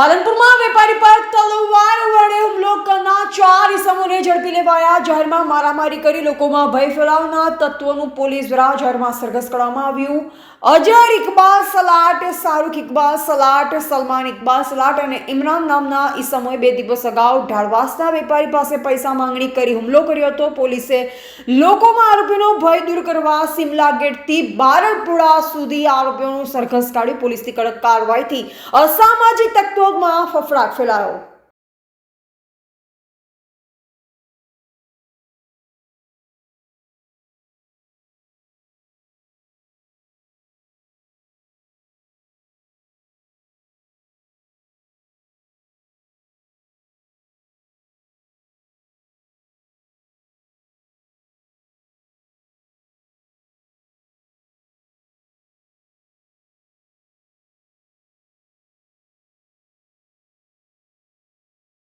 પાલનપુરમાં વેપારી પર તલવાર વડે હુમલો કરનાર ચાર ઇસમોને ઝડપી લેવાયા. જાહેરમાં મારામારી કરી લોકોમાં ભય ફેલાવનાર તત્વોનું પોલીસ દ્વારા જાહેરમાં સરઘસ કરવામાં આવ્યું. અજર ઇકબાલ સલાટ, શાહરૂખ ઇકબાલ સલાટ, સલમાન ઇકબાલ સલાટ અને ઇમરાન નામના ઇસમોએ બે દિવસ અગાઉ ઢાળવાસના વેપારી પાસે પૈસા માંગણી કરી હુમલો કર્યો હતો. પોલીસે લોકોમાં આરોપીનો ભય દૂર કરવા સિમલા ગેટથી બારડપુરા સુધી આરોપીઓનું સરઘસ કાઢ્યું પોલીસની કડક કાર્યવાહીથી અસામાજિક તત્વોમાં ફફડાટ ફેલાયો.